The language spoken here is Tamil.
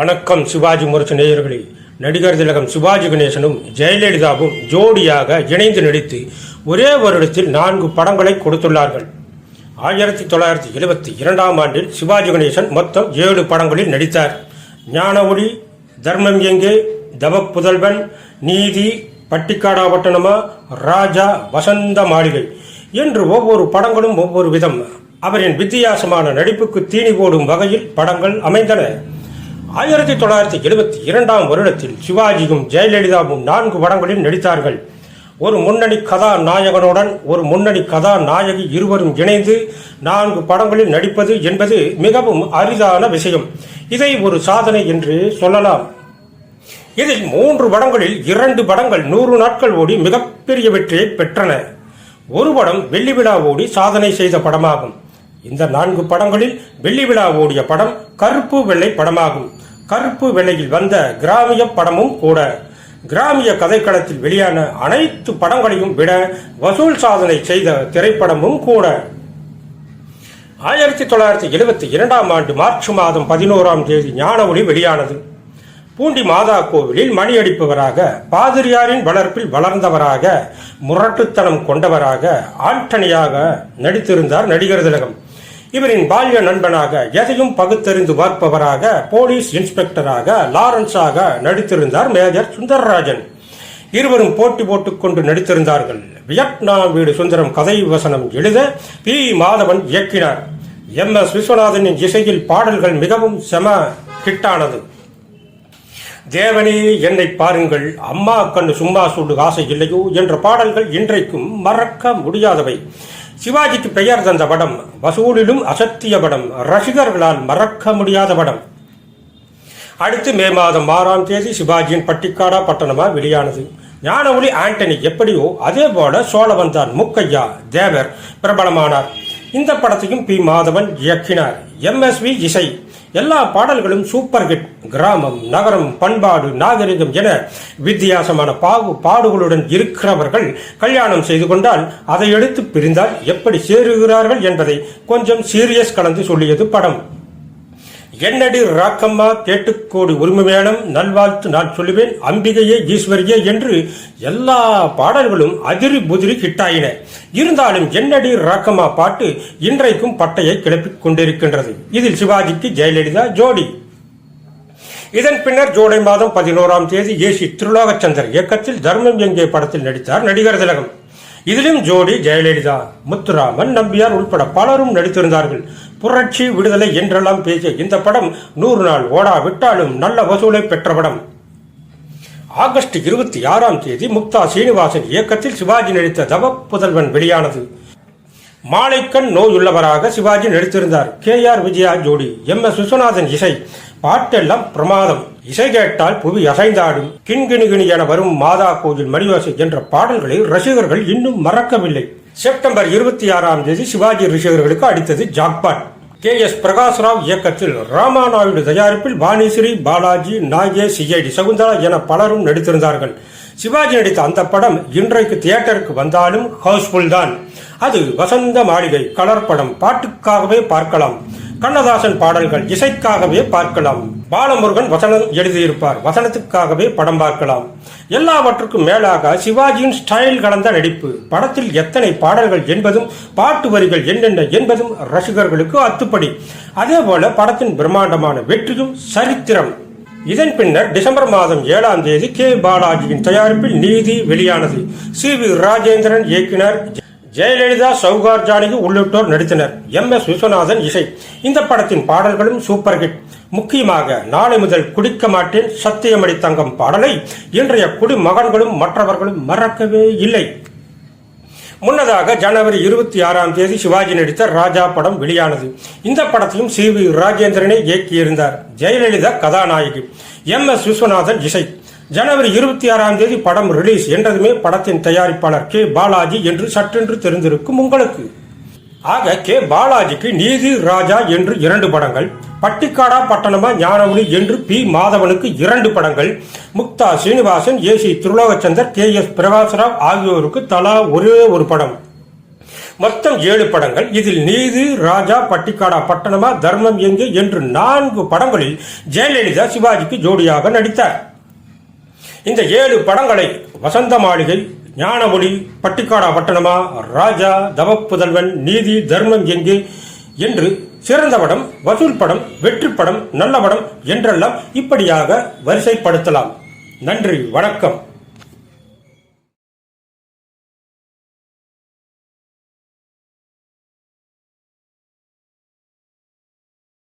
வணக்கம் சிவாஜி முரசு நேயர்களே. நடிகர் திலகம் சிவாஜி கணேசனும் ஜெயலலிதாவும் ஜோடியாக இணைந்து நடித்து ஒரே வருடத்தில் நான்கு படங்களை கொடுத்துள்ளார்கள். ஆயிரத்தி தொள்ளாயிரத்தி எழுபத்தி இரண்டாம் ஆண்டில் சிவாஜி கணேசன் மொத்தம் ஏழு படங்களில் நடித்தார். ஞான ஒளி தர்மம் எங்கே தவ புதல்வன் நீதி பட்டிக்காடாபட்டணமா ராஜா வசந்த மாளிகை என்று ஒவ்வொரு படங்களும் ஒவ்வொரு விதம். அவரின் வித்தியாசமான நடிப்புக்கு தீனி போடும் வகையில் படங்கள் அமைந்தன. ஆயிரத்தி தொள்ளாயிரத்தி எழுபத்தி இரண்டாம் வருடத்தில் சிவாஜியும் ஜெயலலிதாவும் நான்கு படங்களில் நடித்தார்கள். ஒரு முன்னணி கதாநாயகனுடன் ஒரு முன்னணி கதாநாயகி இருவரும் இணைந்து நான்கு படங்களில் நடிப்பது என்பது மிகவும் அரிதான விஷயம். இதை ஒரு சாதனை என்று சொல்லலாம். இதில் மூன்று படங்களில் இரண்டு படங்கள் நூறு நாட்கள் ஓடி மிகப்பெரிய வெற்றியை பெற்றன. ஒரு படம் வெள்ளி விழா ஓடி சாதனை செய்த படமாகும். இந்த நான்கு படங்களில் வெள்ளி விழா ஓடிய படம் கருப்பு வெள்ளை படமாகும். கருப்பு வெள்ளையில் வந்த கிராமிய படமும் கூட. கிராமிய கதைக்களத்தில் வெளியான அனைத்து படங்களையும் விட வசூல் சாதனை செய்த திரைப்படமும் கூட. ஆயிரத்தி தொள்ளாயிரத்தி எழுபத்தி இரண்டாம் ஆண்டு மார்ச் மாதம் பதினோராம் தேதி ஞான ஒளி வெளியானது. பூண்டி மாதா கோவிலில் மணி அடிப்பவராக பாதிரியாரின் வளர்ப்பில் வளர்ந்தவராக முரட்டுத்தனம் கொண்டவராக ஆண்டனியாக நடித்திருந்தார் நடிகர் திலகம். இவரின் பால்ய நண்பனாக எதையும் பகுத்தறிந்து பார்ப்பவராக போலீஸ் இன்ஸ்பெக்டராக லாரன்ஸாக நடித்திருந்தார் மேஜர் சுந்தரராஜன். இருவரும் போட்டி போட்டுக்கொண்டு நடித்திருந்தார்கள். வியட்நாம் வீடு சுந்தரம் கதை வசனம் எழுத பி. மாதவன் இயக்கினார். எம். எஸ். விஸ்வநாதனின் இசையில் பாடல்கள் மிகவும் செம ஹிட்டானது. தேவனே என்னை பாருங்கள். அம்மா கண்ணு சும்மா சொல்லு ஆசை இல்லையோ என்ற பாடல்கள் இன்றைக்கும் மறக்க முடியாதவை. சிவாஜிக்கு பெயர் தந்த படம் வசூலிலும் அசத்திய படம். ரசிகர்களால் மறக்க முடியாத படம். அடுத்து மே மாதம் ஆறாம் தேதி சிவாஜியின் பட்டிக்காடா பட்டணமா வெளியானது. ஞான ஒளி ஆண்டனி எப்படியோ அதே போல சோழவந்தான் முக்கையா தேவர் பிரபலமானார். இந்த படத்தையும் பி மாதவன் இயக்கினார். எம்எஸ்வி இசை. எல்லா பாடல்களும் சூப்பர் ஹிட். கிராமம் நகரம் பண்பாடு நாகரிகம் என வித்தியாசமான பாகு பாடுகளுடன் இருக்கிறவர்கள் கல்யாணம் செய்து கொண்டால் அதை எடுத்து பிரிந்தால் எப்படி சேருகிறார்கள் என்பதை கொஞ்சம் சீரியஸ் கலந்து சொல்லியது படம். என்னடி ராக்கம்மா கேட்டுக்கோடி உரிமை வேணும் நல்வாழ்த்து நான் சொல்லுவேன் அம்பிகையே ஈஸ்வரியே என்று எல்லா பாடல்களும் அதிரி புதிரி கிட்டாயின. இருந்தாலும் என்னடி ராக்கம்மா பாட்டு இன்றைக்கும் பட்டையை கிளப்பிக் கொண்டிருக்கின்றது. இதில் சிவாஜிக்கு ஜெயலலிதா ஜோடி. இதன் பின்னர் ஜூலை மாதம் பதினோராம் தேதி ஏசி திருலோகச்சந்தர் இயக்கத்தில் தர்மம் எங்கே படத்தில் நடித்தார் நடிகர் திலகம். இதிலும் ஜோடி ஜெயலலிதா முத்துராமன் நம்பியார் உட்பட பலரும் நடித்திருந்தார்கள். புரட்சி விடுதலை என்றெல்லாம் பேசிய இந்த படம் நூறு நாள் ஓடாவிட்டாலும் நல்ல வசூலை பெற்ற படம். ஆகஸ்ட் இருபத்தி ஆறாம் தேதி முக்தா சீனிவாசன் இயக்கத்தில் சிவாஜி நடித்த தவ புதல்வன் வெளியானது. மாலைக்கண் நோய் உள்ளவராக சிவாஜி நடித்திருந்தார். கே ஆர் விஜயா ஜோடி. எம் எஸ் விஸ்வநாதன் இசை. பாட்டெல்லாம் பிரமாதம். இசை கேட்டால் புவி அசைந்தாடும். கிண்கிணிகிணி என வரும் மாதா கோவில் மணிவாசி என்ற பாடல்களை ரசிகர்கள் இன்னும் மறக்கவில்லை. செப்டம்பர் இருபத்தி ஆறாம் தேதி சிவாஜி ரசிகர்களுக்கு அடித்தது ஜாக்பாட். கே எஸ் பிரகாஷ்ராவ் இயக்கத்தில் ராமாநாயுடு தயாரிப்பில் வாணிஸ்ரீ பாலாஜி நாகேஷ் சிஐடி சகுந்தலா என பலரும் நடித்திருந்தார்கள். சிவாஜி நடித்த அந்த படம் இன்றைக்கு தியேட்டருக்கு வந்தாலும் ஹவுஸ்ஃபுல் தான் அது வசந்த மாளிகை கலர் படம். பாட்டுக்காகவே பார்க்கலாம். கண்ணதாசன் பாடல்கள் இசைக்காகவே பார்க்கலாம். பாலமுருகன் வசனம் எழுதியிருப்பார். வசனத்துக்காகவே படம் பார்க்கலாம். எல்லாவற்றுக்கும் மேலாக சிவாஜியின் ஸ்டைல் கலந்த நடிப்பு. படத்தில் எத்தனை பாடல்கள் என்பதும் பாட்டு வரிகள் என்னென்ன என்பதும் ரசிகர்களுக்கு அத்துப்படி. அதே போல படத்தின் பிரம்மாண்டமான வெற்றியும் சரித்திரம். இதன் பின்னர் டிசம்பர் மாதம் ஏழாம் தேதி கே. பாலாஜியின் தயாரிப்பில் நீதி வெளியானது. சி. வி. ராஜேந்திரன் இயக்கினர். ஜெயலலிதா சௌகார் ஜானகி உள்ளிட்டோர் நடித்தனர். எம். எஸ். விஸ்வநாதன் இசை. இந்த படத்தின் பாடல்களும் சூப்பர் ஹிட். முக்கியமாக நாளை முதல் குடிக்க மாட்டேன் சத்தியமணி தங்கம் பாடலை இன்றைய குடிமகன்களும் மற்றவர்களும் மறக்கவே இல்லை. முன்னதாக ஜனவரி இருபத்தி ஆறாம் தேதி சிவாஜி நடித்த ராஜா படம் வெளியானது. இந்த படத்தையும் சி வி ராஜேந்திரனை இயக்கியிருந்தார். ஜெயலலிதா கதாநாயகி. எம். எஸ். விஸ்வநாதன் இசை. ஜனவரி இருபத்தி ஆறாம் தேதி படம் ரிலீஸ் என்றதுமே படத்தின் தயாரிப்பாளர் கே பாலாஜி என்று சற்றென்று தெரிந்திருக்கும் உங்களுக்கு. ஆக கே பாலாஜிக்கு நீதி ராஜா என்று இரண்டு படங்கள் பட்டிக்காடா பட்டணமா ஞானமுனி என்று பி மாதவனுக்கு இரண்டு படங்கள் Muktha Srinivasan A C Thirulokchandar K S Prakashrao ஆகியோருக்கு தலா ஒரே ஒரு படம். மொத்தம் ஏழு படங்கள். இதில் நீதி ராஜா பட்டிக்காடா பட்டணமா தர்மம் எங்கே என்று நான்கு படங்களில் ஜெயலலிதா சிவாஜிக்கு ஜோடியாக நடித்தார். இந்த ஏழு படங்களை வசந்த மாளிகை ஞானமொழி பட்டிக்காடா பட்டணமா ராஜா தவப்புதல்வன் நீதி தர்மம் எங்கு என்று சிறந்த படம் வசூல் படம் வெற்றி படம் நல்ல படம் என்றெல்லாம் இப்படியாக வரிசைப்படுத்தலாம். நன்றி வணக்கம்.